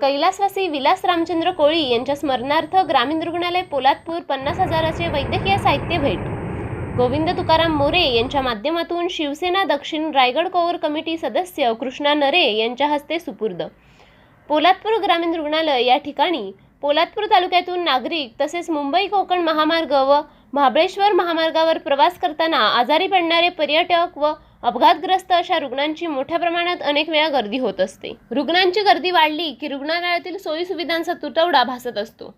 कैलासवासी विलास रामचंद्र कोळी यांच्या स्मरणार्थ ग्रामीण रुग्णालय पोलादपूर पन्नास हजाराचे वैद्यकीय साहित्य भेट. गोविंद तुकाराम मोरे यांच्या माध्यमातून शिवसेना दक्षिण रायगड कोवर कमिटी सदस्य कृष्णा नरे यांच्या हस्ते सुपूर्द. पोलादपूर ग्रामीण रुग्णालय या ठिकाणी पोलादपूर तालुक्यातून नागरिक तसेच मुंबई कोकण महामार्ग व महाबळेश्वर महामार्गावर प्रवास करताना आजारी पडणारे पर्यटक व अपघातग्रस्त अशा रुग्णांची मोठ्या प्रमाणात अनेक वेळा गर्दी होत असते. रुग्णांची गर्दी वाढली की रुग्णालयातील सोयीसुविधांचा तुटवडा भासत असतो.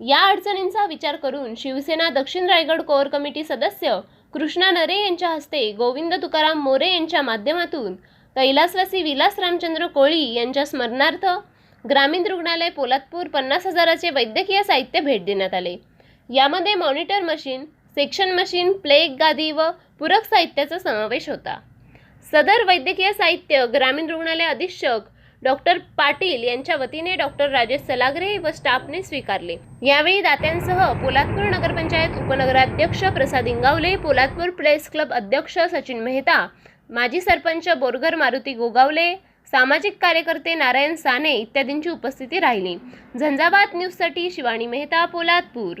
या अडचणींचा विचार करून शिवसेना दक्षिण रायगड कोअर कमिटी सदस्य कृष्णा नरे यांच्या हस्ते गोविंद तुकाराम मोरे यांच्या माध्यमातून कैलासवासी विलास रामचंद्र कोळी यांच्या स्मरणार्थ ग्रामीण रुग्णालय पोलादपूर पन्नास हजाराचे वैद्यकीय साहित्य भेट देण्यात आले. यामध्ये मॉनिटर मशीन सेक्शन मशीन प्लेग गादी व पूरक साहित्याचा समावेश होता. सदर वैद्यकीय साहित्य ग्रामीण रुग्णालय अधीक्षक डॉक्टर पाटील यांच्या वतीने डॉक्टर राजेश सलागरे व स्टाफने स्वीकारले. यावेळी दात्यांसह पोलादपूर नगरपंचायत उपनगराध्यक्ष प्रसाद इंगावले पोलादपूर प्रेस क्लब अध्यक्ष सचिन मेहता माजी सरपंच बोरगर मारुती गोगावले सामाजिक कार्यकर्ते नारायण साने इत्यादींची उपस्थिती राहिली. झंझाबाद न्यूजसाठी शिवानी मेहता पोलादपूर.